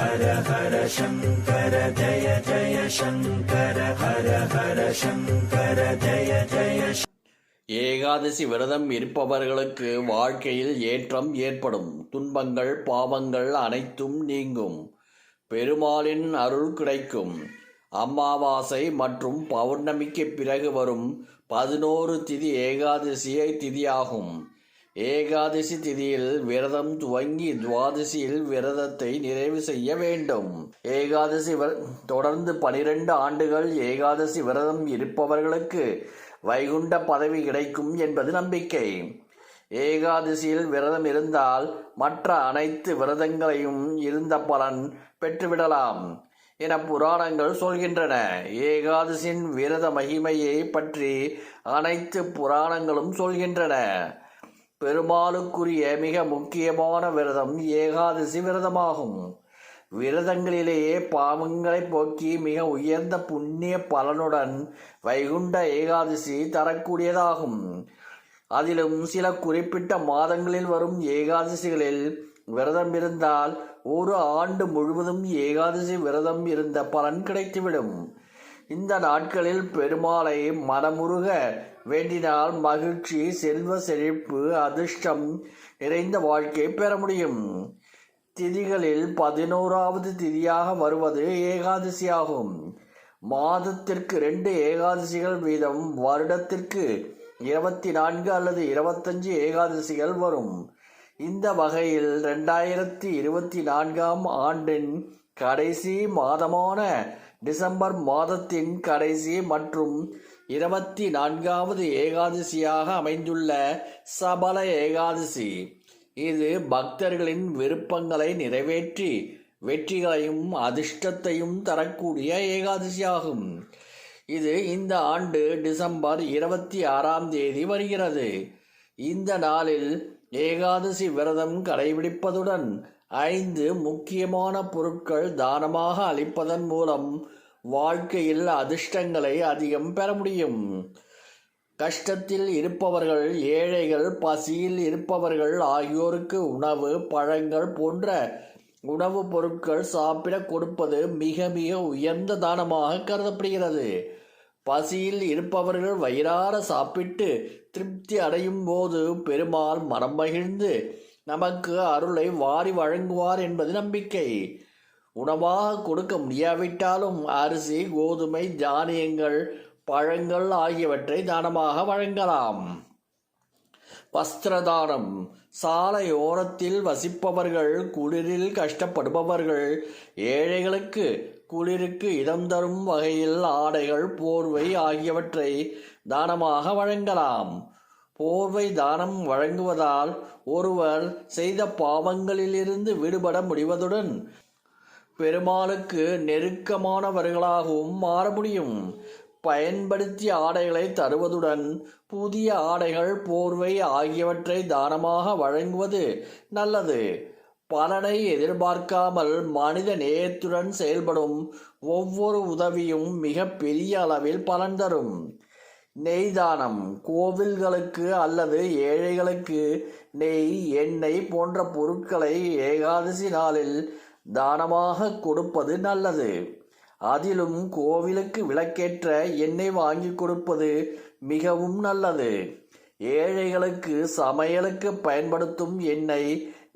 ஹர ஹர சங்கர ஜய ஜய சங்கர ஹர ஹர சங்கர ஜய ஜய ஏகாதசி விரதம் இருப்பவர்களுக்கு வாழ்க்கையில் ஏற்றம் ஏற்படும். துன்பங்கள் பாவங்கள் அனைத்தும் நீங்கும். பெருமாளின் அருள் கிடைக்கும். அமாவாசை மற்றும் பௌர்ணமிக்கு பிறகு வரும் பதினோரு திதி ஏகாதசியை திதியாகும். ஏகாதசி திதியில் விரதம் துவங்கி துவாதசியில் விரதத்தை நிறைவு செய்ய வேண்டும். ஏகாதசி தொடர்ந்து பனிரெண்டு ஆண்டுகள் ஏகாதசி விரதம் இருப்பவர்களுக்கு வைகுண்ட பதவி கிடைக்கும் என்பது நம்பிக்கை. ஏகாதசியில் விரதம் இருந்தால் மற்ற அனைத்து விரதங்களையும் இருந்த பலன் பெற்றுவிடலாம் என புராணங்கள் சொல்கின்றன. ஏகாதசியின் விரத மகிமையை பற்றி அனைத்து புராணங்களும் சொல்கின்றன. பெருமாளுக்குரிய மிக முக்கியமான விரதம் ஏகாதசி விரதமாகும். விரதங்களிலேயே பாவங்களை போக்கி மிக உயர்ந்த புண்ணிய பலனுடன் வைகுண்ட ஏகாதசி தரக்கூடியதாகும். அதிலும் சில குறிப்பிட்ட மாதங்களில் வரும் ஏகாதசிகளில் விரதம் இருந்தால் ஒரு ஆண்டு முழுவதும் ஏகாதசி விரதம் இருந்த பலன் கிடைத்துவிடும். இந்த நாட்களில் பெருமாளை மனமுருக வேண்டினால் மகிழ்ச்சி செல்வ செழிப்பு அதிர்ஷ்டம் நிறைந்த வாழ்க்கை பெற முடியும். திதிகளில் பதினோராவது திதியாக வருவது ஏகாதசியாகும். மாதத்திற்கு ரெண்டு ஏகாதசிகள் வீதம் வருடத்திற்கு இருபத்தி நான்கு அல்லது இருபத்தஞ்சு ஏகாதசிகள் வரும். இந்த வகையில் ரெண்டாயிரத்தி இருபத்தி நான்காம் ஆண்டின் கடைசி மாதமான டிசம்பர் மாதத்தின் கடைசி மற்றும் இருபத்தி நான்காவது ஏகாதசியாக அமைந்துள்ள சபல ஏகாதசி. இது பக்தர்களின் விருப்பங்களை நிறைவேற்றி வெற்றிகளையும் அதிர்ஷ்டத்தையும் தரக்கூடிய ஏகாதசியாகும். இது இந்த ஆண்டு டிசம்பர் இருபத்தி ஆறாம் தேதி வருகிறது. இந்த நாளில் ஏகாதசி விரதம் கடைபிடிப்பதுடன் ஐந்து முக்கியமான பொருட்கள் தானமாக அளிப்பதன் மூலம் வாழ்க்கையில் அதிர்ஷ்டங்களை அதிகம் பெற முடியும். கஷ்டத்தில் இருப்பவர்கள் ஏழைகள் பசியில் இருப்பவர்கள் ஆகியோருக்கு உணவு பழங்கள் போன்ற உணவுப் பொருட்கள் சாப்பிட கொடுப்பது மிக மிக உயர்ந்த தானமாக கருதப்படுகிறது. பசியில் இருப்பவர்கள் வயிறார சாப்பிட்டு திருப்தி அடையும் போது பெருமாள் மனம் மகிழ்ந்து நமக்கு அருளை வாரி வழங்குவார் என்பது நம்பிக்கை. உணவாக கொடுக்க முடியாவிட்டாலும் அரிசி கோதுமை தானியங்கள் பழங்கள் ஆகியவற்றை தானமாக வழங்கலாம். வஸ்திரதானம். சாலையோரத்தில் வசிப்பவர்கள் குளிரில் கஷ்டப்படுபவர்கள் ஏழைகளுக்கு குளிருக்கு இடம் தரும் வகையில் ஆடைகள் போர்வை ஆகியவற்றை தானமாக வழங்கலாம். போர்வை தானம் வழங்குவதால் ஒருவர் செய்த பாவங்களிலிருந்து விடுபட முடிவதுடன் பெருமாளுக்கு நெருக்கமானவர்களாகவும் மாற முடியும். பயன்படுத்திய ஆடைகளை தருவதுடன் புதிய ஆடைகள் போர்வை ஆகியவற்றை தானமாக வழங்குவது நல்லது. பலனை எதிர்பார்க்காமல் மனித நேயத்துடன் செயல்படும் ஒவ்வொரு உதவியும் மிக பெரிய அளவில் பலன் தரும். நெய் தானம் கோவில்களுக்கு அல்லது ஏழைகளுக்கு நெய் எண்ணெய் போன்ற பொருட்களை ஏகாதசி நாளில் தானமாக கொடுப்பது நல்லது. அதிலும் கோவிலுக்கு விளக்கேற்ற எண்ணெய் வாங்கி கொடுப்பது மிகவும் நல்லது. ஏழைகளுக்கு சமையலுக்கு பயன்படுத்தும் எண்ணெய்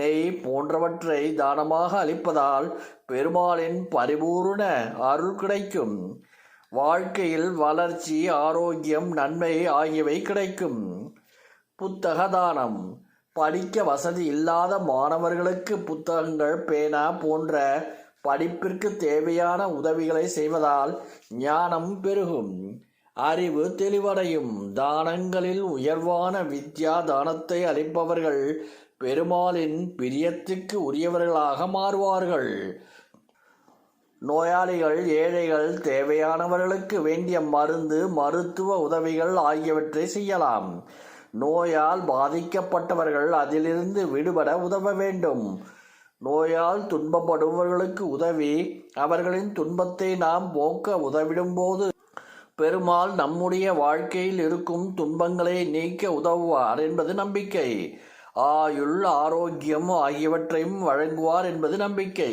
நெய் போன்றவற்றை தானமாக அளிப்பதால் பெருமாளின் பரிபூரண அருள் கிடைக்கும். வாழ்க்கையில் வளர்ச்சி ஆரோக்கியம் நன்மை ஆகியவை கிடைக்கும். புத்தக தானம் படிக்க வசதி இல்லாத மாணவர்களுக்கு புத்தகங்கள் பேனா போன்ற படிப்பிற்கு தேவையான உதவிகளை செய்வதால் ஞானம் பெருகும். அறிவு தெளிவடையும். தானங்களில் உயர்வான வித்யா தானத்தை அளிப்பவர்கள் பெருமாளின் பிரியத்துக்கு உரியவர்களாக மாறுவார்கள். நோயாளிகள் ஏழைகள் தேவையானவர்களுக்கு வேண்டிய மருந்து மருத்துவ உதவிகள் ஆகியவற்றை செய்யலாம். நோயால் பாதிக்கப்பட்டவர்கள் அதிலிருந்து விடுபட உதவ வேண்டும். நோயால் துன்பப்படுபவர்களுக்கு உதவி அவர்களின் துன்பத்தை நாம் போக்க உதவிடும்போது பெருமாள் நம்முடைய வாழ்க்கையில் இருக்கும் துன்பங்களை நீக்க உதவுவார் என்பது நம்பிக்கை. ஆயுள் ஆரோக்கியம் ஆகியவற்றையும் வழங்குவார் என்பது நம்பிக்கை.